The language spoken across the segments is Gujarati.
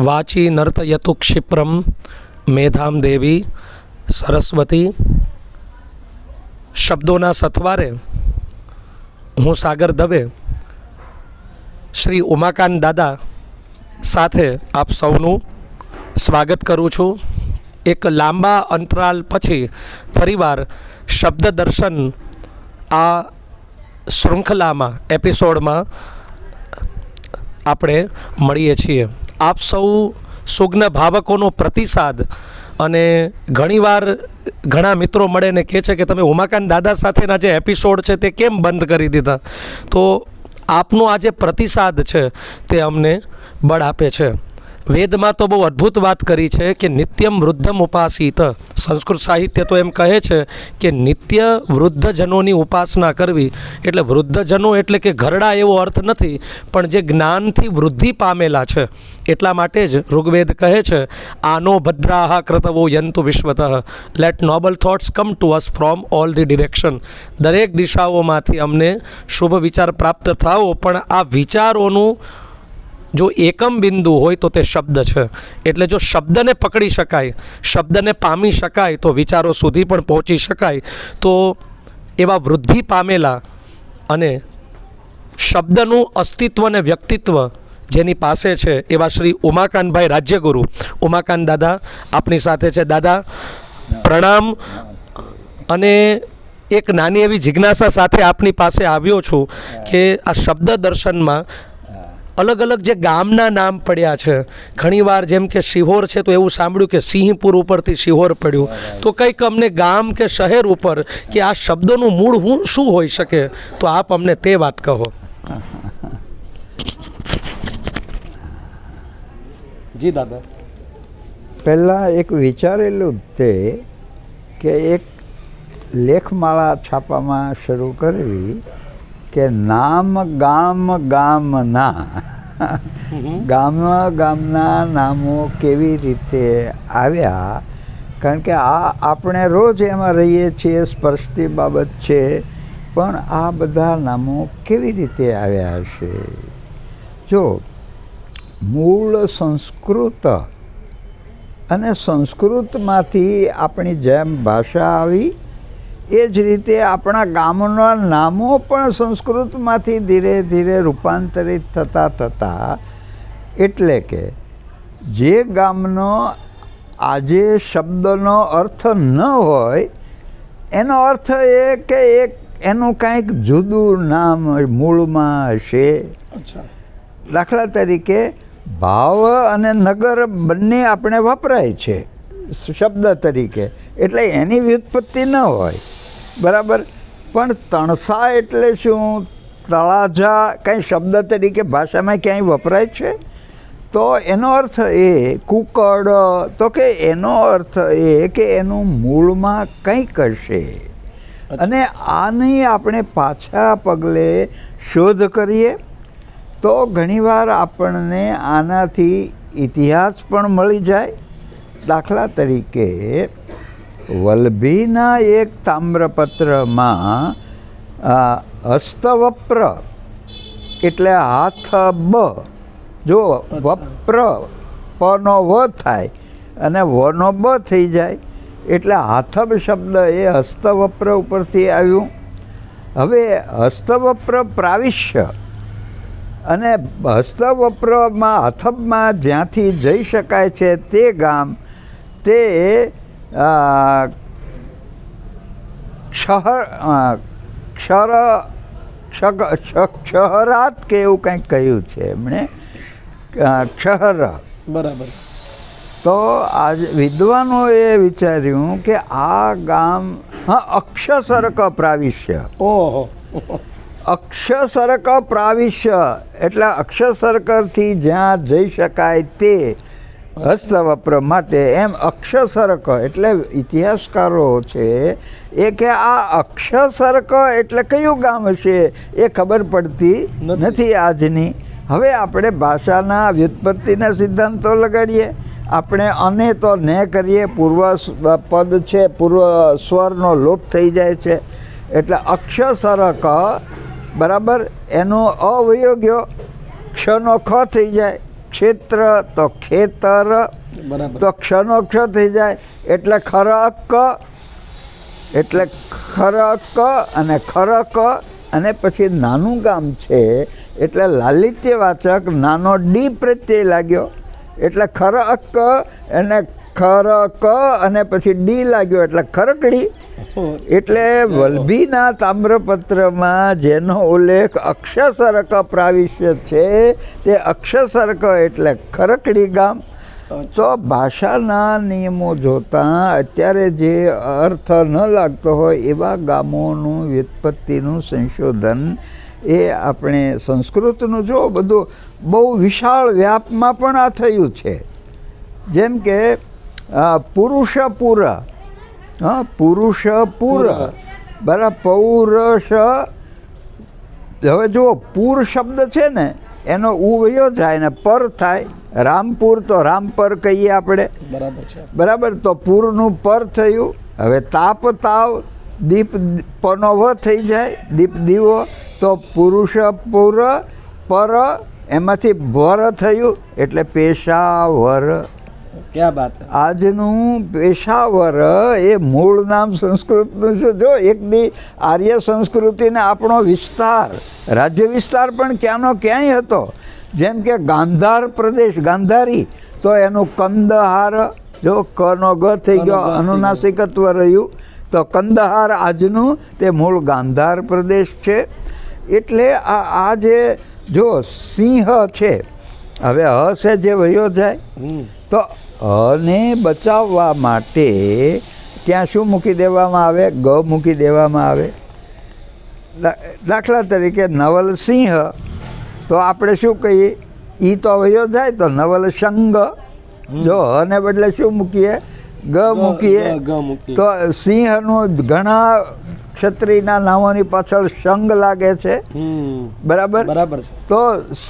વાચી નર્તયતુ ક્ષિપ્રમ મેધામ દેવી સરસ્વતી શબ્દોના સથવારે હું સાગર દવે શ્રી ઉમાકાંત દાદા સાથે આપ સૌનું સ્વાગત કરું છું એક લાંબા અંતરાલ પછી ફરીવાર શબ્દ દર્શન આ શૃંખલામાં એપિસોડમાં આપણે મળીએ છીએ આપ સૌ સુજ્ઞ ભાવકોનો પ્રતિસાદ અને ઘણીવાર ઘણા મિત્રો મળે ને કહે છે કે તમે ઉમાકાંત દાદા સાથેના જે એપિસોડ છે તે કેમ બંધ કરી દીધા? તો આપનો આ જે પ્રતિસાદ છે તે અમને બળ આપે છે. વેદમાં તો બહુ અદ્ભુત વાત કરી છે કે નિત્યમ વૃદ્ધમ ઉપાસિત. સંસ્કૃત સાહિત્ય તો એમ કહે છે કે નિત્ય વૃદ્ધજનોની ઉપાસના કરવી. એટલે વૃદ્ધજનો એટલે કે ઘરડા એવો અર્થ નથી, પણ જે જ્ઞાનથી વૃદ્ધિ પામેલા છે. એટલા માટે જ ઋગ્વેદ કહે છે, આનો ભદ્રાહ કૃતવો યંતુ વિશ્વતઃ. Let noble thoughts come to us from all the direction દરેક દિશાઓમાંથી અમને શુભ વિચાર પ્રાપ્ત થાવો પણ આ વિચારોનું જો એકમ બિંદુ હોય તો તે શબ્દ છે. એટલે જો શબ્દને પકડી શકાય, શબ્દને પામી શકાય, તો વિચારો સુધી પણ પહોંચી શકાય. તો એવા વૃદ્ધિ પામેલા અને શબ્દનું અસ્તિત્વ અને વ્યક્તિત્વ જેની પાસે છે એવા શ્રી ઉમાકાંતભાઈ રાજ્યગુરુ. ઉમાકાંત દાદા, આપની સાથે છે. દાદા, પ્રણામ. અને એક નાની એવી જિજ્ઞાસા સાથે આપની પાસે આવ્યો છું કે આ શબ્દ દર્શનમાં અલગ અલગ જે ગામના નામ પડ્યા છે ઘણીવાર જેમ કે શિહોર છે તો એવું સાંભળ્યું કે સિંહપુર ઉપરથી શિહોર પડ્યું. તો કંઈક અમને ગામ કે શહેર ઉપર કે આ શબ્દોનું મૂળ હું શું હોઈ શકે તો આપ અમને તે વાત કહો. જી દાદા. પહેલાં એક વિચારેલું તે કે એક લેખમાળા છાપામાં શરૂ કરવી કે નામ ગામ ગામના ગામ ગામના નામો કેવી રીતે આવ્યા? કારણ કે આ આપણે રોજ એમાં રહીએ છીએ, સ્પર્શતી બાબત છે, પણ આ બધા નામો કેવી રીતે આવ્યા હશે? જો, મૂળ સંસ્કૃત અને સંસ્કૃતમાંથી આપણી જેમ ભાષા આવી એ જ રીતે આપણા ગામના નામો પણ સંસ્કૃતમાંથી ધીરે ધીરે રૂપાંતરિત થતાં થતાં એટલે કે જે ગામનો આજે શબ્દનો અર્થ ન હોય એનો અર્થ એ કે એક એનું કાંઈક જુદું નામ મૂળમાં હશે દાખલા તરીકે ભાવ અને નગર બંને આપણે વપરાય છે શબ્દ તરીકે. એટલે એની વ્યુત્પત્તિ ન હોય. બરાબર? પણ તણસા એટલે શું? તળાજા કંઈ શબ્દ તરીકે ભાષામાં ક્યાંય વપરાય છે? તો એનો અર્થ એ કુકડ તો કે એનો અર્થ એ કે એનું મૂળમાં કંઈક હશે અને આની આપણે પાછા પગલે શોધ કરીએ. તો ઘણીવાર આપણને આનાથી ઇતિહાસ પણ મળી જાય. દાખલા તરીકે વલ્ભીના એક તામ્રપત્રમાં હસ્તવપ્ર એટલે હાથ બ. જો વપ્ર પનો વ થાય અને વનો બ થઈ જાય એટલે હાથબ શબ્દ એ હસ્તવપ્ર ઉપરથી આવ્યું. હવે હસ્તવપ્ર પ્રાવિશ્ય અને હસ્તવપ્રમાં હથબમાં જ્યાંથી જઈ શકાય છે તે ગામ તે ક્ષહર ક્ષર ક્ષહરાત કે એવું કંઈક કહ્યું છે એમણે? ક્ષહર. બરાબર. તો આજ વિદ્વાનોએ વિચાર્યું કે આ ગામ હા અક્ષસર્ક પ્રાવિશ્ય. ઓહો. અક્ષસર્ક પ્રાવિશ્ય. એટલે અક્ષસરકરથી જ્યાં જઈ શકાય તે હસ્તવપ્ર માટે એમ અક્ષસર્ક એટલે ઇતિહાસકારો છે એ કે આ અક્ષસર્ક એટલે કયું ગામ છે એ ખબર પડતી નથી. નથી આજની. હવે આપણે ભાષાના વ્યુત્પત્તિના સિદ્ધાંતો લગાડીએ. આપણે અને તો ને કરીએ પૂર્વ પદ છે પૂર્વ સ્વરનો લોપ થઈ જાય છે. એટલે અક્ષસરક બરાબર એનો અવયો ગયો ક્ષનો ખ થઈ જાય. ક્ષેત્ર તો ખેતર તો ક્ષનો ક્ષ થઈ જાય. એટલે ખરક એટલે ખરક અને ખરક અને પછી નાનું ગામ છે એટલે લાલિત્યવાચક નાનો ડી પ્રત્યય લાગ્યો. એટલે ખરક અને ખરક અને પછી ડી લાગ્યો એટલે ખરકડી. એટલે વલભીના તામ્રપત્રમાં જેનો ઉલ્લેખ અક્ષસરક પ્રાવિશ્ય છે તે અક્ષસરક એટલે ખરકડી ગામ. તો ભાષાના નિયમો જોતાં અત્યારે જે અર્થ ન લાગતો હોય એવા ગામોનું વ્યુત્પત્તિનું સંશોધન એ આપણે સંસ્કૃતનું જો બધું બહુ વિશાળ વ્યાપમાં પણ આ થયું છે. જેમ કે પુરુષપુર હા પુરુષપુર બરાબર પૌરષ હવે જુઓ પૂર શબ્દ છે ને એનો ઉવયો થાય ને પર થાય. રામપુર તો રામપર કહીએ આપણે. બરાબર છે. બરાબર? તો પૂરનું પર થયું. હવે તાપ તાવ દીપ પનો થઈ જાય દીપ દીવો. તો પુરુષ પુર પર એમાંથી ભર થયું. એટલે પેશાવર. ક્યાં બાત આજનું પેશાવર એ મૂળ નામ સંસ્કૃતનું છે. જો એક દી આર્ય સંસ્કૃતિને આપણો વિસ્તાર રાજ્ય વિસ્તાર પણ ક્યાંનો ક્યાંય હતો. જેમ કે ગાંધાર પ્રદેશ ગાંધારી તો એનું કંદહાર જો કનો ગ થઈ ગયો અનુનાસિકત્વ રહ્યું તો કંદહાર આજનું તે મૂળ ગાંધાર પ્રદેશ છે. એટલે આ આ જે જો સિંહ છે હવે હ છે જે વયો જાય. તો હને બચાવવા માટે ત્યાં શું મૂકી દેવામાં આવે? ગ મૂકી દેવામાં આવે? દાખલા તરીકે નવલસિંહ તો આપણે શું કહીએ? ઈ તો વયો જાય તો નવલ સંગ જો હને બદલે શું મૂકીએ? ગ મૂકીએ. તો સિંહનું ઘણા ક્ષત્રિયના નામોની પાછળ સંગ લાગે છે. બરાબર? બરાબર તો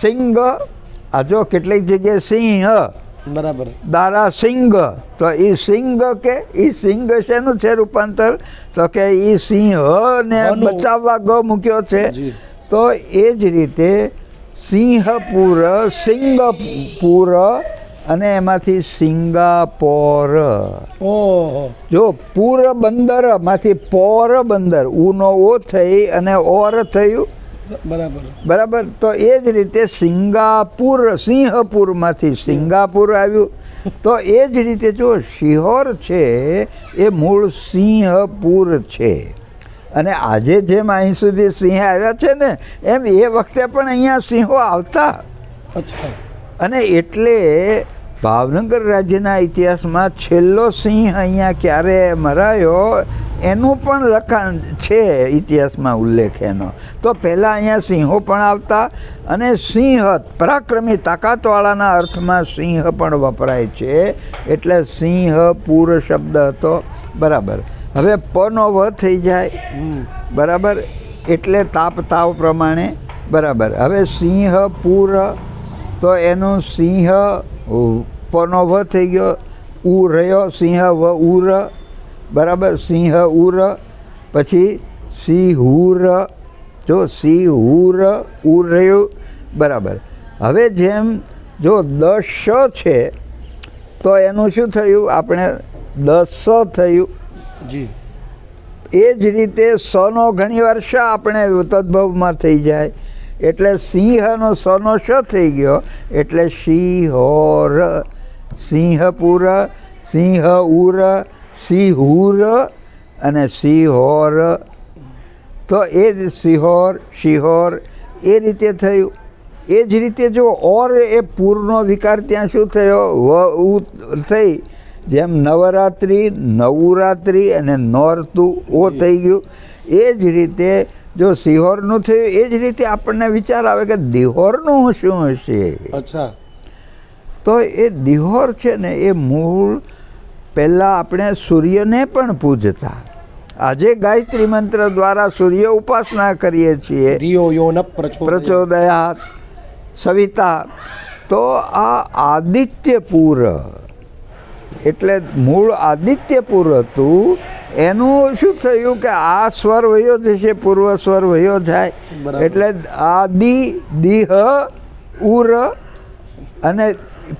સિંગ આ જો કેટલીક જગ્યાએ સિંહ બરાબર. દારા સિંહ. તો એ સિંહ કે એ સિંહ શેનું છે રૂપાંતર? તો કે એ સિંહ ને બચાવવા ગ મૂક્યો છે. તો એ જ રીતે સિંહપુર સિંગપુર અને એમાંથી સિંગાપોર. જો પૂર બંદરમાંથી પોર બંદર ઉનો ઓ થઈ અને ઓર થયું. બરાબર. બરાબર? તો એ જ રીતે સિંગાપુર સિંહપુરમાંથી સિંગાપુર આવ્યું. તો એ જ રીતે જો શિહોર છે એ મૂળ સિંહપુર છે. અને આજે જેમ અહીં સુધી સિંહ આવ્યા છે ને એમ એ વખતે પણ અહીંયા સિંહો આવતા. અને એટલે ભાવનગર રાજ્યના ઇતિહાસમાં છેલ્લો સિંહ અહીંયા ક્યારે મરાયો એનું પણ લખાણ છે ઇતિહાસમાં ઉલ્લેખ એનો. તો પહેલાં અહીંયા સિંહો પણ આવતા અને સિંહ પરાક્રમી તાકાતવાળાના અર્થમાં સિંહ પણ વપરાય છે. એટલે સિંહ પૂર શબ્દ હતો. બરાબર. હવે પનો વ થઈ જાય. બરાબર? એટલે તાપ તાવ પ્રમાણે. બરાબર. હવે સિંહ પૂર તો એનું સિંહ પનો વ થઈ ગયો. ઉ રહ્યો સિંહ વ ઉર. બરાબર સિંહ ઉર પછી સિંહુર. જો સિંહુર ઉર રહ્યું બરાબર. હવે જેમ જો દશ છે તો એનું શું થયું? આપણે દસ થયું. જી. એ જ રીતે સોનો ઘણી વાર શ આપણે તદ્ભવમાં થઈ જાય? એટલે સિંહનો સોનો શ થઈ ગયો? એટલે સિંહોર. સિંહપુર સિંહ ઉર સિંહુર અને સિંહોર. તો એ જ સિંહોર શિહોર એ રીતે થયું. એ જ રીતે જો ઓર એ પૂરનો વિકાર ત્યાં શું થયો? વ ઉ થઈ. જેમ નવરાત્રિ નવરાત્રિ અને નોરતું ઓ થઈ ગયું. એ જ રીતે જો સિહોરનું થયું એ જ રીતે આપણને વિચાર આવે કે દિહોરનું શું હશે? અચ્છા. તો એ દિહોર છે ને એ મૂળ પહેલાં આપણે સૂર્યને પણ પૂજતા. આજે ગાયત્રી મંત્ર દ્વારા સૂર્ય ઉપાસના કરીએ છીએ. પ્રચોદયા. પ્રચોદયાત. સવિતા તો આ આદિત્યપુર એટલે મૂળ આદિત્યપુર હતું. એનું શું થયું કે આ સ્વર વયો જશે પૂર્વ સ્વર વયો જાય. એટલે આદિ દિહ ઉર અને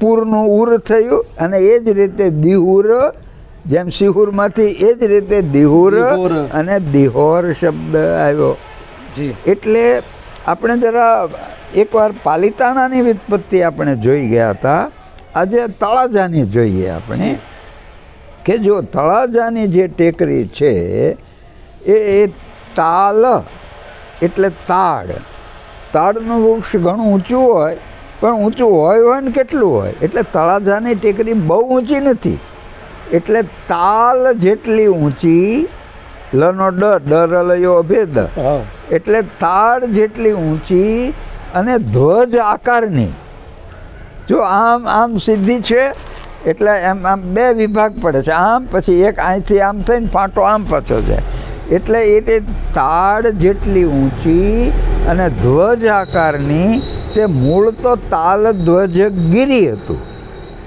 પૂરનું ઉર થયું અને એ જ રીતે દિહુર જેમ સિહુરમાંથી એ જ રીતે દિહુર અને દિહોર શબ્દ આવ્યો. એટલે આપણે જરા એકવાર પાલિતાણાની વ્યુત્પત્તિ આપણે જોઈ ગયા હતા. આજે તળાજાની જોઈએ આપણે કે જો તળાજાની જે ટેકરી છે એ એ તાલ એટલે તાડ. તાડનું વૃક્ષ ઘણું ઊંચું હોય પણ ઊંચું હોય હોય ને કેટલું હોય. એટલે તળાજાની ટેકરી બહુ ઊંચી નથી. એટલે તાલ જેટલી ઊંચી લનો ડ ડર લયો અભેદ. એટલે તાળ જેટલી ઊંચી અને ધ્વજ આકારની. જો આમ આમ સીધી છે એટલે એમ આમ બે વિભાગ પડે છે. આમ પછી એક અહીંથી આમ થઈને ફાંટો આમ પાછો જાય. એટલે એ તાળ જેટલી ઊંચી અને ધ્વજ આકારની તે મૂળ તો તાલ ધ્વજ ગીરી હતું.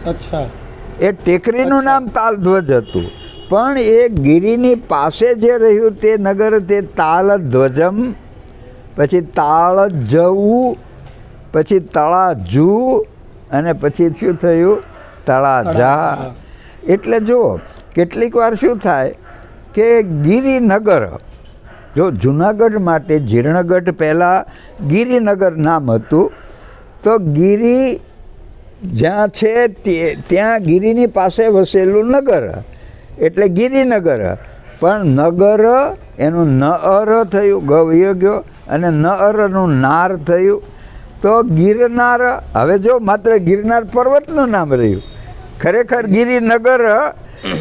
અચ્છા. એ ટેકરીનું નામ તાલધ્વજ હતું. પણ એ ગિરિની પાસે જે રહ્યું તે નગર તે તાલ ધ્વજમ પછી તાળ જવું પછી તળાજુ અને પછી શું થયું? તળાજા. એટલે જુઓ કેટલીક વાર શું થાય કે ગિરિનગર જો જુનાગઢ માટે જીર્ણગઢ પહેલાં ગિરિનગર નામ હતું, તો ગિરી જ્યાં છે તે, ત્યાં ગિરિની પાસે વસેલું નગર, એટલે ગિરિનગર. પણ નગર એનું નઅર થયું, ગવ્ય ગયો, અને નઅરનું નાર થયું. તો ગિરનાર, હવે જો માત્ર ગિરનાર પર્વતનું નામ રહ્યું ખરેખર ગિરિનગર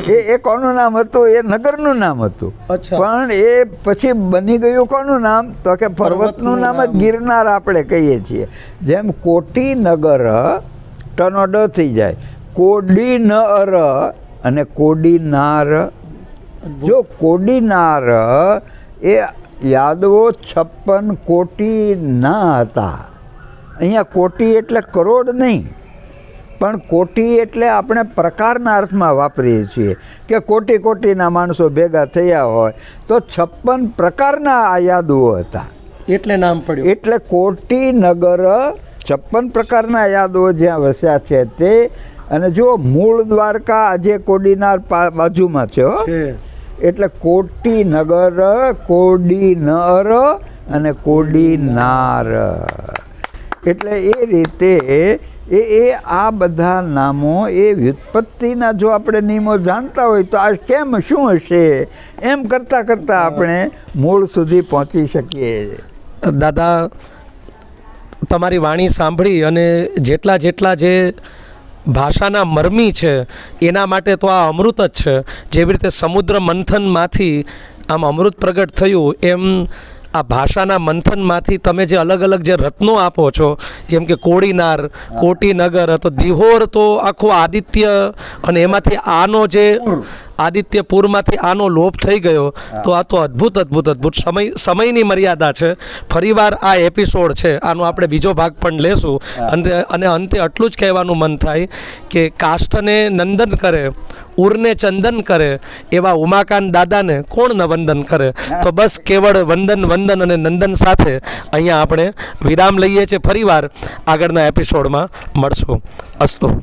એ એ કોનું નામ હતું? એ નગરનું નામ હતું. પણ એ પછી બની ગયું કોનું નામ? તો કે પર્વતનું નામ જ ગિરનાર આપણે કહીએ છીએ. જેમ કોટી નગર ટનો ડ થઈ જાય. કોડી નર અને કોડીનાર. જો કોડીનાર એ યાદવો છપ્પન કોટી ના હતા. અહીંયા કોટી એટલે કરોડ નહીં. પણ કોટી એટલે આપણે પ્રકારના અર્થમાં વાપરીએ છીએ કે કોટી કોટીના માણસો ભેગા થયા હોય તો છપ્પન પ્રકારના આ યાદવો હતા. એટલે નામ પડ્યું. એટલે કોટી નગર છપ્પન પ્રકારના યાદવો જ્યાં વસ્યા છે તે. અને જો મૂળ દ્વારકા આજે કોડીનાર બાજુમાં છે એટલે કોટી નગર કોડી નર અને કોડી નાર એટલે એ રીતે એ એ આ બધા નામો, એ વ્યુત્પત્તિના જો આપણે નિયમો જાણતા હોય તો આ કેમ શું હશે? એમ કરતાં કરતાં આપણે મૂળ સુધી પહોંચી શકીએ. દાદા, તમારી વાણી સાંભળી અને જેટલા જેટલા જે ભાષાના મરમી છે, એના માટે તો આ અમૃત જ છે. જેવી રીતે સમુદ્ર મંથનમાંથી આમ અમૃત પ્રગટ થયું, એમ આ ભાષાના મંથનમાંથી તમે જે અલગ અલગ જે રત્નો આપો છો જેમ કે કોડીનાર કોટીનગર તો દિહોર તો આખું આદિત્ય અને એમાંથી આનો જે આદિત્યપુરમાંથી આનો લોપ થઈ ગયો તો આ તો અદ્ભુત અદ્ભુત અદ્ભુત. સમય સમયની મર્યાદા છે. ફરીવાર આ એપિસોડ છે. આનો આપણે બીજો ભાગ પણ લેશું. અને અને અંતે આટલું જ કહેવાનું મન થાય કે કાષ્ઠને નંદન કરે ઉરને ચંદન કરે એવા ઉમાકાંત દાદાને કોણ ન વંદન કરે તો બસ કેવળ વંદન વંદન અને નંદન સાથે અહીંયા આપણે વિરામ લઈએ છીએ. ફરીવાર આગળના એપિસોડમાં મળશું. અસ્તુ.